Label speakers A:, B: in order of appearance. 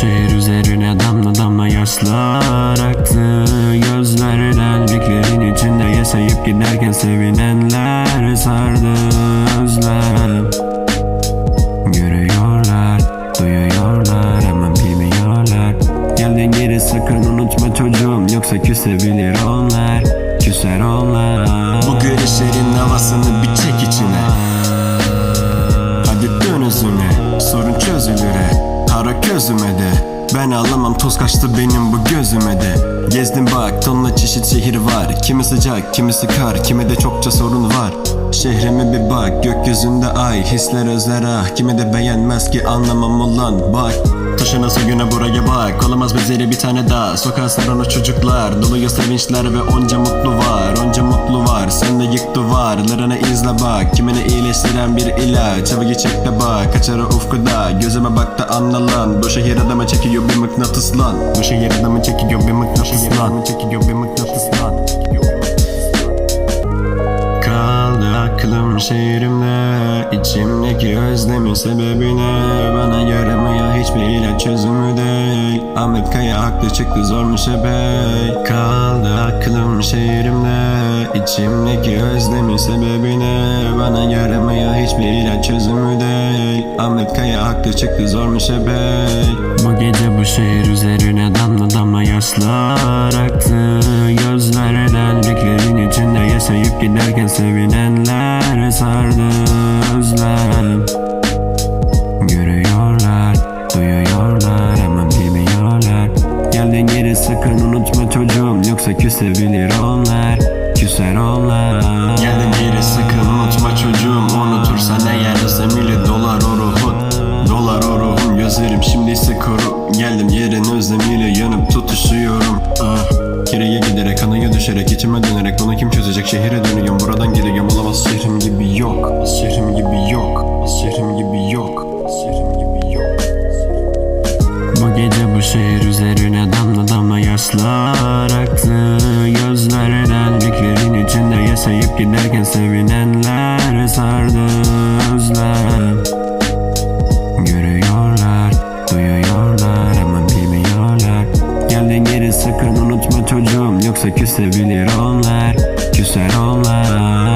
A: şehir üzerine damla damla yaşlar aktı. Gözlerden beklerin içinde yaşayıp giderken sevinenler sardı özlem Görüyorlar, duyuyorlar ama bilmiyorlar. Geldin geri sakın unutma çocuğum yoksa küsebilir onlar Küser onlar.
B: Bu görüşlerin havasını bir çek içine. Hadi dön özüne Sorun çözülür he Para közüme de ben ağlamam toz kaçtı benim bu gözüme de. Gezdim bak tonla çeşit şehir var. Kimi sıcak kimisi kar kime de çokça sorun var. Şehrime bir bak gökyüzünde ay Hisler özler ah. Kimi de beğenmez ki anlamam ulan bak. Taşına suyuna buraya bak Olamaz bezeli bir tane daha. Sokağa saran o çocuklar Doluyor sevinçler ve onca mutlu var Onca mutlu var. Sen de yık duvarlarını izle bak Kimini iyileştiren bir ilaç. Hava geçecek de bak Kaçar o ufkuda. Gözüme bak da anla lan Bu şehir adamı çekiyor bir mıknatıs lan Bu şehir adamı çekiyor bir mıknatıs lan Çekiyor bir mıknatıs lan Kaldı aklım şehrimde. İçimdeki özlemin sebebine Bana yaramaya hiçbir ilaç çözümü değil. Ahmet Kaya haklı çıktı zormuş epey. Kaldı aklım şehrimde. İçimdeki özlemin sebebine Bana yaramaya hiçbir ilaç çözümü değil. Ahmet Kaya haklı çıktı zormuş epey
A: gece bu şehir üzerine damla damla yaşlar aktı. Gözlerden beklerin içinde yaşayıp giderken sevinenler sardı. Özlem Görüyorlar, duyuyorlar ama bilmiyorlar. Geldin geri sakın unutma çocuğum yoksa küsebilir onlar Küser onlar
B: içime dönerek Bunu kim çözecek? Şehire dönüyorum. Buradan gidiyorum olamaz. Şehrim gibi yok. Şehrim gibi yok. Şehrim gibi yok. Şehrim gibi yok.
A: Bu gece bu şehir üzerine damla damla yaşlar aktı. Gözlerden beklerin içinde yaşayıp giderken sevinenler sardı. Özlem küsebilir onlar Küser onlar